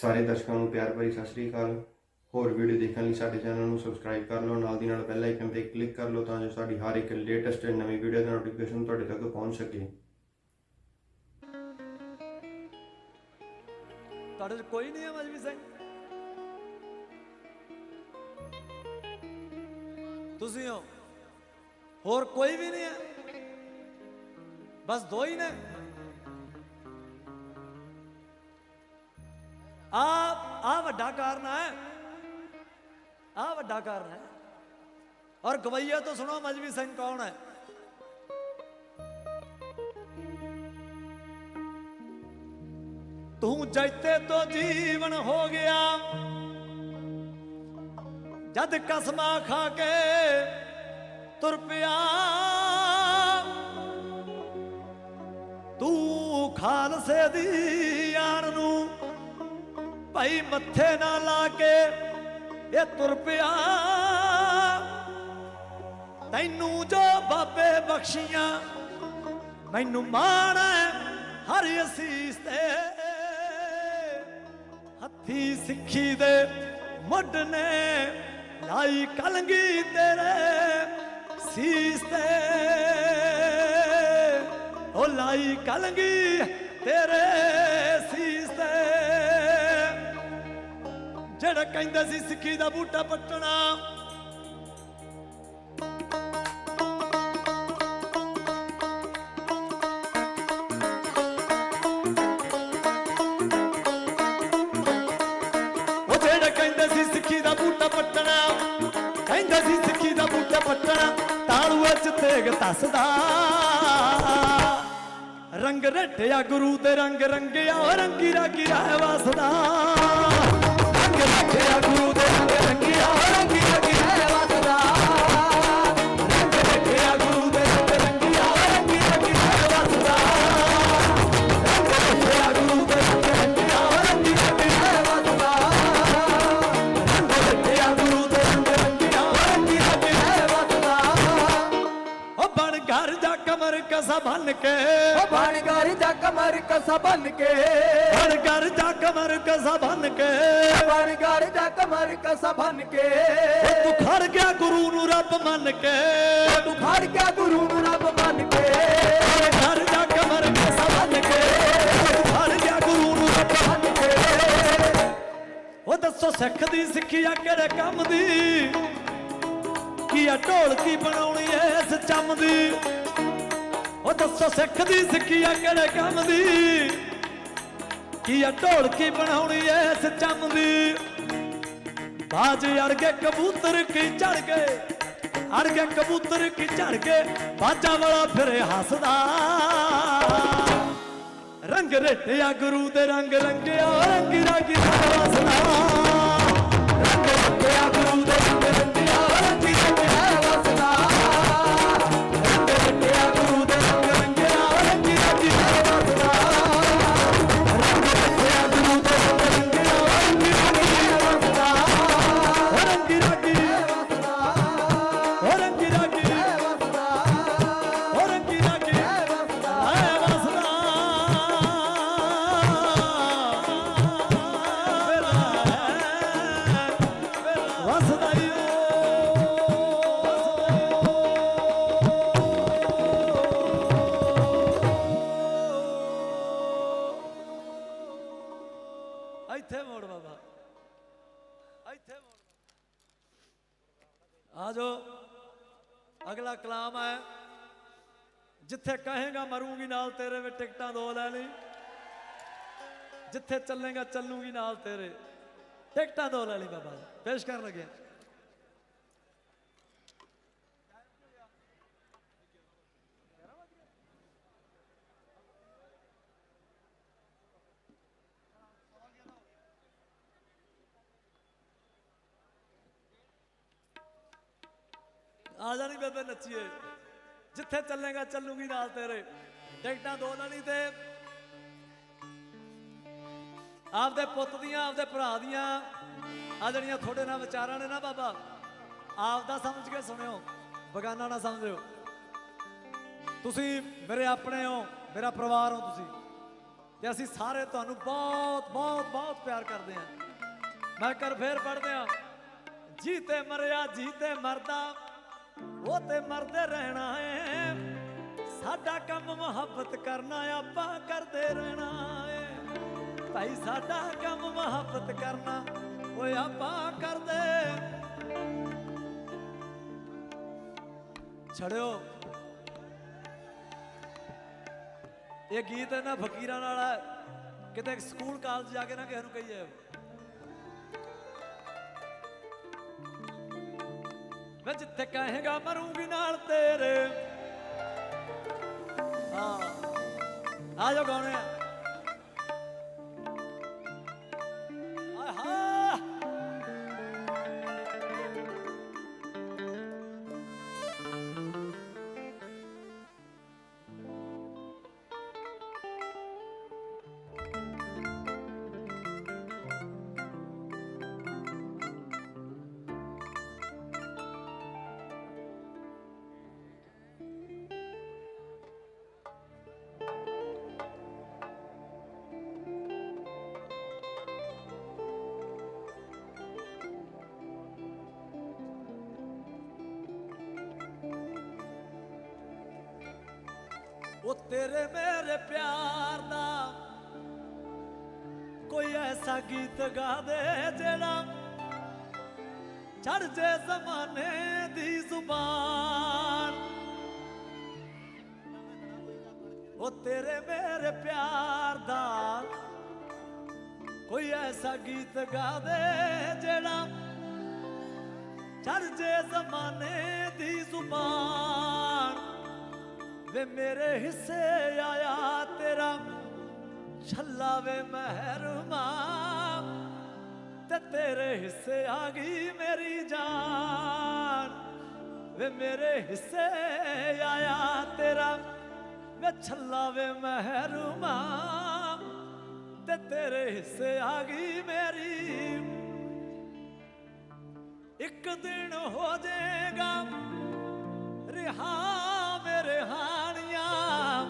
ਸਾਰੇ ਦਰਸ਼ਕਾਂ ਨੂੰ ਪਿਆਰ ਭਰੀ ਸਤਿ ਸ੍ਰੀ ਅਕਾਲ। ਹੋਰ ਵੀਡੀਓ ਦੇਖਣ ਲਈ ਸਾਡੇ ਚੈਨਲ ਨੂੰ ਸਬਸਕ੍ਰਾਈਬ ਕਰ ਲਓ, ਨਾਲ ਦੀ ਨਾਲ ਬੈਲ ਆਈਕਨ ਤੇ ਕਲਿੱਕ ਕਰ ਲਓ ਤਾਂ ਜੋ ਸਾਡੀ ਹਰ ਇੱਕ ਲੇਟੈਸਟ ਨਵੀਂ ਵੀਡੀਓ ਦਾ ਨੋਟੀਫਿਕੇਸ਼ਨ ਤੁਹਾਡੇ ਤੱਕ ਪਹੁੰਚ ਸਕੇ। ਤੁਹਾਡੇ ਕੋਈ ਨਹੀਂ ਹੈ ਮਜਬੀ ਸਿੰਘ ਤੁਸੀਂ ਹੋ। ਹੋਰ ਕੋਈ ਵੀ ਨਹੀਂ ਹੈ। ਬਸ ਦੋ ਹੀ ਨੇ। ਆ ਆ ਵੱਡਾ ਕਾਰਨ ਹੈ। ਆ ਵੱਡਾ ਕਾਰਨ ਹੈ। ਔਰ ਗਵਈਆ ਤੋਂ ਸੁਣੋ ਮਜਬੀ ਸਿੰਘ ਕੌਣ ਹੈ। ਤੂੰ ਜੈਤੇ ਤੋਂ ਜੀਵਨ ਹੋ ਗਿਆ। ਜਦ ਕਸਮਾਂ ਖਾ ਕੇ ਤੁਰ ਪਿਆ। ਤੂੰ ਖਾਲਸੇ ਦੀ ਭਾਈ ਮੱਥੇ ਨਾ ਲਾ ਕੇ ਇਹ ਤੁਰ ਪਿਆ। ਤੈਨੂੰ ਜੋ ਬਾਬੇ ਬਖਸ਼ੀਆਂ, ਮੈਨੂੰ ਮਾਣ ਹੈ ਹਰ ਅਸੀਸ ਤੇ। ਹੱਥੀ ਸਿੱਖੀ ਦੇ ਮੁੱਢ ਨੇ ਲਾਈ ਕਲੰਗੀ ਤੇਰੇ ਸੀਸ ਤੇ। ਉਹ ਲਾਈ ਕਲੰਗੀ ਤੇਰੇ ਸੀਸ ਜਿਹੜਾ ਕਹਿੰਦਾ ਸੀ ਸਿੱਖੀ ਦਾ ਬੂਟਾ ਪੱਟਣਾ। ਉਹ ਜਿਹੜਾ ਕਹਿੰਦਾ ਸੀ ਸਿੱਖੀ ਦਾ ਬੂਟਾ ਪੱਟਣਾ, ਕਹਿੰਦਾ ਸੀ ਸਿੱਖੀ ਦਾ ਬੂਟਾ ਪੱਟਣਾ, ਤਾਲੂਆ ਚ ਤੇਗ ਤਸਦਾ। ਰੰਗ ਰਟਿਆ ਗੁਰੂ ਤੇ ਰੰਗ ਰੰਗਿਆ ਉਹ ਰੰਗੀ ਰਾਗੀ ਰਾਹ ਵਸਦਾ। ਰੰਗ ਰਟਿਆ ਗੁਰੂ ਦੇ ਰੰਗ ਬਣ ਘਰ ਜਾ ਕਮਰ ਕਸਾ ਬੰਨ ਕੇ ਉਹ ਬਾਣਗਰ ਦਾ ਕਮਰ ਕਸਾ ਬਨ ਕੇ ਬਣ ਘਰ ਜਾ ਕਮਰ ਕਸਾ ਬੰਨ ਕੇ ਤੂੰ ਖੜ ਗਿਆ ਗੁਰੂ ਨੂੰ ਰੱਬ ਮੰਨ ਕੇ ਤੂੰ ਖੜ ਗਿਆ ਗੁਰੂ ਨੂੰ ਰੱਬ ਮੰਨ ਕੇ ਬਣ ਘਰ ਜਾ ਕਮਰ ਕਸਾ ਬੰਨ ਕੇ ਤੂੰ ਖੜ ਗਿਆ ਗੁਰੂ ਨੂੰ ਰੱਬ ਮੰਨ ਕੇ ਉਹ ਦੱਸੋ ਸਿੱਖ ਦੀ ਸਿੱਖਿਆ ਕਿਹੜੇ ਕੰਮ ਦੀ? ਕੀ ਆ ਢੋਲਕੀ ਬਣਾਉਣੀ ਐ ਇਸ ਚੰਮ ਦੀ? ਦੱਸੋ ਸਿੱਖ ਦੀ, ਸਿੱਖਿਆ ਕਿਹੜੇ ਕੰਮ ਦੀ? ਕੀ ਆ ਢੋਲਕੀ ਬਣਾਉਣੀ ਐ ਇਸ ਚੰਮ ਦੀ? ਬਾਜ ਅੜ ਕੇ ਕਬੂਤਰ ਕੀ ਚੜ ਕੇ ਅੜ ਕੇ ਕਬੂਤਰ ਕੀ ਚੜ ਕੇ ਬਾਜਾ ਵਾਲਾ ਫਿਰੇ ਹੱਸਦਾ। ਰੰਗ ਰਟਿਆ ਗੁਰੂ ਦੇ ਰੰਗ ਰੰਗਿਆ, ਰੰਗੀ ਰਾਗੀ ਵਸਦਾ ਇੱਥੇ ਆ ਜੋ ਅਗਲਾ ਕਲਾਮ ਹੈ, ਜਿੱਥੇ ਕਹੇਗਾ ਮਰੂੰਗੀ ਨਾਲ ਤੇਰੇ ਵਿੱਚ ਟਿਕਟਾਂ ਦੋ ਲੈ ਲਈ। ਜਿੱਥੇ ਚੱਲੇਗਾ ਚੱਲੂਗੀ ਨਾਲ ਤੇਰੇ। ਟਿਕਟਾਂ ਦੋ ਲੈ ਲਈ ਬਾਬਾ ਪੇਸ਼ ਕਰਨ ਲੱਗਿਆ ਆ ਜਾਣੀ ਬੇਬੇ ਨੱਚੀਏ। ਜਿੱਥੇ ਚੱਲੇਗਾ ਚੱਲੂਗੀ ਨਾਲ ਤੇਰੇ। ਟਿਕਟਾਂ ਦੋ ਲੈਣੀ ਤੇ। ਆਪਦੇ ਪੁੱਤ ਦੀਆਂ, ਆਪਦੇ ਭਰਾ ਦੀਆਂ। ਆ ਜਿਹੜੀਆਂ ਤੁਹਾਡੇ ਨਾਲ ਵਿਚਾਰਾਂ ਨੇ ਨਾ ਬਾਬਾ, ਆਪਦਾ ਸਮਝ ਕੇ ਸੁਣਿਓ, ਬਗਾਨਾ ਨਾ ਸਮਝਿਓ। ਤੁਸੀਂ ਮੇਰੇ ਆਪਣੇ ਹੋ, ਮੇਰਾ ਪਰਿਵਾਰ ਹੋ ਤੁਸੀਂ। ਤੇ ਅਸੀਂ ਸਾਰੇ ਤੁਹਾਨੂੰ ਬਹੁਤ ਬਹੁਤ ਬਹੁਤ ਪਿਆਰ ਕਰਦੇ ਹਾਂ। ਮੈਂ ਕਰ ਫੇਰ ਪੜਦੇ ਹਾਂ। ਜੀਤੇ ਮਰਿਆ ਜੀਤੇ ਮਰਦਾ। ਉਹ ਤੇ ਮਰਦੇ ਰਹਿਣਾ ਏ। ਸਾਡਾ ਕੰਮ ਮੁਹੱਬਤ ਕਰਨਾ ਆਪਾਂ ਕਰਦੇ ਰਹਿਣਾ ਏ। ਭਾਈ, ਸਾਡਾ ਕੰਮ ਮੁਹੱਬਤ ਕਰਨਾ, ਓਏ ਆਪਾਂ ਕਰਦੇ। ਛੜਿਓ ਇਹ ਗੀਤ ਇਹਨਾਂ ਫਕੀਰਾਂ ਨਾਲ ਹੈ ਕਿਤੇ ਸਕੂਲ, ਕਾਲਜ ਜਾ ਕੇ ਨਾ ਕਿਸੇ ਨੂੰ ਕਹੀਏ। ਵੇ ਜਿੱਥੇ ਕਹੇਗਾ ਮਰੂੰਗੀ ਨਾਲ ਤੇਰੇ। ਹਾਂ ਆ ਜਾਓ ਗਾਉਣੇ ਆ। ਉਹ ਤੇਰੇ ਮੇਰੇ ਪਿਆਰ ਦਾ ਕੋਈ ਐਸਾ ਗੀਤ ਗਾ ਦੇ ਜਿਹੜਾ ਚੜ ਜੇ ਜ਼ਮਾਨੇ ਦੀ ਜ਼ੁਬਾਨ। ਉਹ ਤੇਰੇ ਮੇਰੇ ਪਿਆਰ ਦਾ ਕੋਈ ਐਸਾ ਗੀਤ ਗਾ ਦੇ ਜਿਹੜਾ ਚੜ ਜੇ ਜ਼ਮਾਨੇ ਦੀ ਜ਼ੁਬਾਨ। ਵੇ ਮੇਰੇ ਹਿੱਸੇ ਆਇਆ ਤੇਰਾ, ਛੱਲਾ ਵੇ ਮਹਿਰਮਾ। ਤੇ ਤੇਰੇ ਹਿੱਸੇ ਆ ਗਈ ਮੇਰੀ ਜਾਨ। ਵੇ ਮੇਰੇ ਹਿੱਸੇ ਆਇਆ ਤੇਰਾ, ਵੇ ਛੱਲਾ ਵੇ ਮਹਿਰਮਾ। ਤੇ ਤੇਰੇ ਹਿੱਸੇ ਆ ਗਈ ਮੇਰੀ। ਇੱਕ ਦਿਨ ਹੋ ਜਾਏਗਾ, ਰਿਹਾ ਮੇਰੇ ਹਾਣੀਆਂ,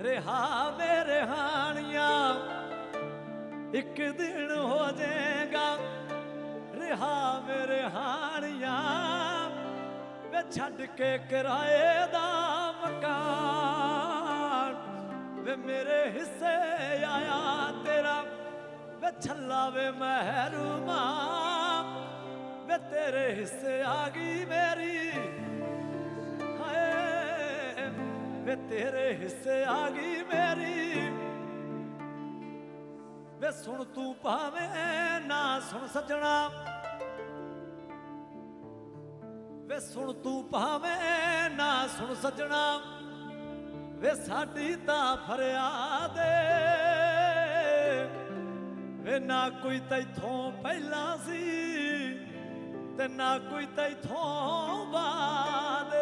ਰਿਹਾ ਮੇਰੇ ਹਾਣੀਆਂ। ਇੱਕ ਦਿਨ ਹੋ ਜਾਏਗਾ, ਰਿਹਾ ਮੇਰੇ ਹਾਣੀਆਂ। ਵੇ ਛੱਡ ਕੇ ਕਿਰਾਏ ਦਾ ਮਕਾਨ, ਵੇ ਮੇਰੇ ਹਿੱਸੇ ਆਇਆ ਤੇਰਾ। ਵੇ ਛੱਲਾ ਵੇ ਮਹਿਰੂਮਾ, ਵੇ ਤੇਰੇ ਹਿੱਸੇ ਆ ਗਈ ਮੇਰੀ। ਵੇ ਤੇਰੇ ਹਿੱਸੇ ਆ ਗਈ ਮੇਰੀ। ਵੇ ਸੁਣ ਤੂੰ ਭਾਵੇਂ ਨਾ ਸੁਣ ਸੱਜਣਾ। ਵੇ ਸੁਣ ਤੂੰ ਭਾਵੇਂ ਨਾ ਸੁਣ ਸੱਜਣਾ। ਵੇ ਸਾਡੀ ਤਾਂ ਫਰਿਆਦ ਏ। ਵੇ ਨਾ ਕੋਈ ਤੈਥੋਂ ਪਹਿਲਾਂ ਸੀ ਤੇ ਨਾ ਕੋਈ ਤੈਥੋਂ ਬਾਅਦ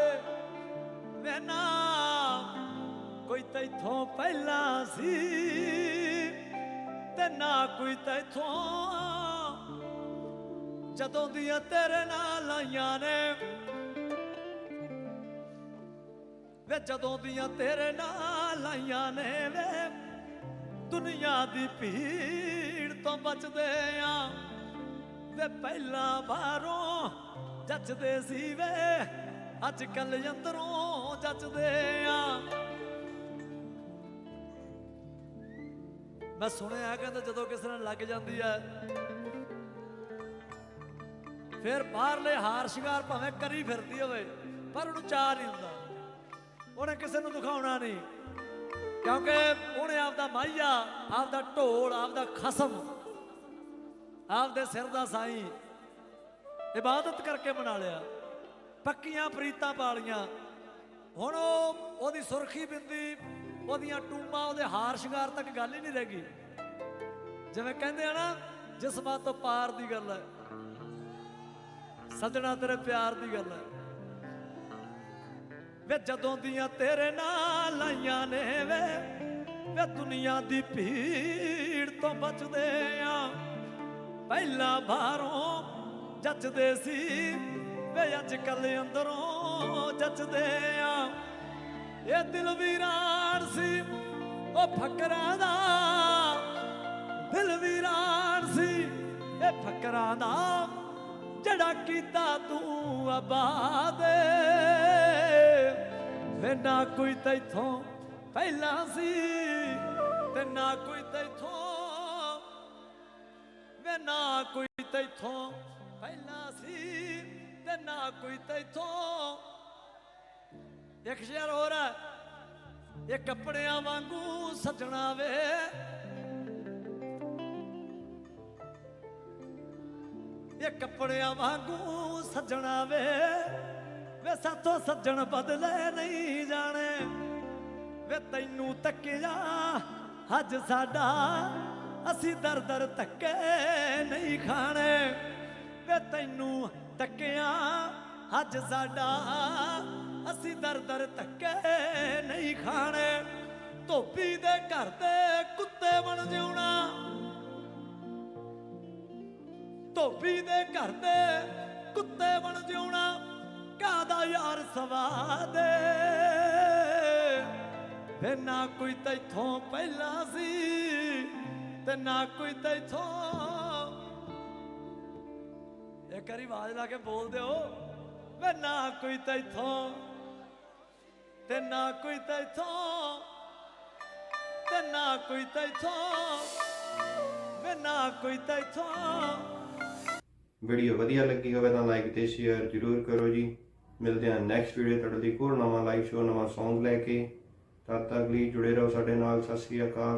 ਵੇ ਨਾ ਤੈਥੋਂ ਪਹਿਲਾਂ ਸੀ ਤੇ ਨਾ ਕੋਈ ਤੈਥੋਂ। ਜਦੋਂ ਦੀਆਂ ਤੇਰੇ ਨਾਲ ਆਈਆਂ ਨੇ, ਵੇ ਜਦੋਂ ਦੀਆਂ ਤੇਰੇ ਨਾਲ ਆਈਆਂ ਨੇ ਵੇ, ਦੁਨੀਆ ਦੀ ਭੀੜ ਤੋਂ ਬਚਦੇ ਆ। ਵੇ ਪਹਿਲਾਂ ਬਾਹਰੋਂ ਜੱਜਦੇ ਸੀ ਵੇ, ਅੱਜ ਕੱਲ ਅੰਦਰੋਂ ਜੱਜਦੇ ਆ। ਮੈਂ ਸੁਣਿਆ ਕਹਿੰਦਾ ਜਦੋਂ ਕਿਸੇ ਨਾਲ ਲੱਗ ਜਾਂਦੀ ਹੈ, ਫਿਰ ਬਾਹਰਲੇ ਹਾਰ ਸ਼ਿੰਗਾਰ ਭਾਵੇਂ ਕਰੀ ਫਿਰਦੀ ਹੋਵੇ, ਪਰ ਉਹਨੂੰ ਚਾਹ ਨਹੀਂ ਹੁੰਦਾ। ਉਹਨੇ ਕਿਸੇ ਨੂੰ ਦਿਖਾਉਣਾ ਨਹੀਂ, ਕਿਉਂਕਿ ਉਹਨੇ ਆਪਦਾ ਮਾਈਆ, ਆਪਦਾ ਢੋਲ, ਆਪਦਾ ਖਸਮ, ਆਪਦੇ ਸਿਰ ਦਾ ਸਾਈਂ ਇਬਾਦਤ ਕਰਕੇ ਬਣਾ ਲਿਆ। ਪੱਕੀਆਂ ਪ੍ਰੀਤਾਂ ਪਾਲੀਆਂ। ਹੁਣ ਉਹ ਉਹਦੀ ਸੁਰਖੀ ਬਿੰਦੀ ਉਹਦੀਆਂ ਟੂਮਾਂ ਉਹਦੇ ਹਾਰ ਸ਼ਿੰਗਾਰ ਤੱਕ ਗੱਲ ਹੀ ਨਹੀਂ ਰਹਿ ਗਈ। ਜਿਵੇਂ ਕਹਿੰਦੇ ਆ ਨਾ, ਜਿਸਮਾਂ ਤੋਂ ਪਾਰ ਦੀ ਗੱਲ ਹੈ, ਸੱਜਣਾ ਤੇਰੇ ਪਿਆਰ ਦੀ ਗੱਲ ਹੈ। ਵੇ ਜਦੋਂ ਦੀਆਂ ਤੇਰੇ ਨਾਲ ਲਾਈਆਂ ਨੇ ਵੇ ਵੇ ਦੁਨੀਆ ਦੀ ਭੀੜ ਤੋਂ ਬਚਦੇ ਆ। ਪਹਿਲਾਂ ਬਾਹਰੋਂ ਜੱਜਦੇ ਸੀ, ਵੇ ਅੱਜ ਕੱਲ ਅੰਦਰੋਂ ਜੱਜਦੇ ਆ। ਇਹ ਦਿਲ ਵੀਰਾਨ ਸੀ, ਉਹ ਫਕਰਾਂ ਦਾ। ਦਿਲ ਵੀਰਾਨ ਸੀ, ਇਹ ਫਕਰਾਂ ਦਾ। ਜਿਹੜਾ ਕੀਤਾ ਤੂੰ ਆਬਾਦ ਵੇ ਨਾ ਕੋਈ ਤੈਥੋਂ ਪਹਿਲਾਂ ਸੀ, ਤੇ ਨਾ ਕੋਈ ਤੈਥੋਂ ਵੇ ਨਾ ਕੋਈ ਤੈਥੋਂ ਪਹਿਲਾਂ ਸੀ, ਤੇ ਨਾ ਕੋਈ ਤੈਥੋਂ ਇੱਕ ਸ਼ੇਰ ਹੋਰ ਹੈ ਇਹ ਕੱਪੜਿਆਂ ਵਾਂਗੂ ਸਜਣਾ ਵੇ। ਇਹ ਕੱਪੜਿਆਂ ਵਾਂਗੂ ਸਜਣਾ ਵੇ। ਵੇ ਸਾਥੋਂ ਸੱਜਣ ਬਦਲੇ ਨਹੀਂ ਜਾਣੇ। ਵੇ ਤੈਨੂੰ ਤੱਕਿਆ ਹੱਜ ਸਾਡਾ, ਅਸੀਂ ਦਰ ਦਰ ਧੱਕੇ ਨਹੀਂ ਖਾਣੇ। ਵੇ ਤੈਨੂੰ ਤੱਕਿਆ ਹੱਜ ਸਾਡਾ ਅਸੀਂ ਦਰ ਦਰ ਧੱਕੇ ਨਹੀਂ ਖਾਣੇ। ਧੋਬੀ ਦੇ ਘਰ ਤੇ ਕੁੱਤੇ ਬਣ ਜਿਉਣਾ। ਧੋਬੀ ਦੇ ਘਰ ਦੇ ਕੁੱਤੇ ਬਣ ਜਿਉਣਾ ਕਾਦਾ ਯਾਰ ਸਵਾਦੇ ਵੇ ਨਾ ਕੋਈ ਤੈਥੋਂ ਪਹਿਲਾਂ ਸੀ, ਤੇ ਨਾ ਕੋਈ ਤੈਥੋਂ। ਇੱਕ ਵਾਰੀ ਆਵਾਜ਼ ਲਾ ਕੇ ਬੋਲ ਦਿਓ। ਵੇ ਨਾ ਕੋਈ ਤੈਥੋਂ ਤੇ ਨਾ ਕੋਈ ਤੈਥੋਂ ਤੇ ਨਾ ਕੋਈ ਤੈਥੋਂ ਵੇ ਨਾ ਕੋਈ ਤੈਥੋਂ ਵੀਡੀਓ ਵਧੀਆ ਲੱਗੀ ਹੋਵੇ ਤਾਂ ਲਾਈਕ ਤੇ ਸ਼ੇਅਰ ਜ਼ਰੂਰ ਕਰੋ ਜੀ। ਮਿਲਦੇ ਹਾਂ ਨੈਕਸਟ ਵੀਡੀਓ ਤੁਹਾਡੇ ਲਈ ਇੱਕ ਹੋਰ ਨਵਾਂ ਲਾਈਵ ਸ਼ੋ ਨਵਾਂ Song ਲੈ ਕੇ। ਤਦ ਤੱਕ ਲਈ ਜੁੜੇ ਰਹੋ ਸਾਡੇ ਨਾਲ, ਸਤਿ ਸ੍ਰੀ ਅਕਾਲ।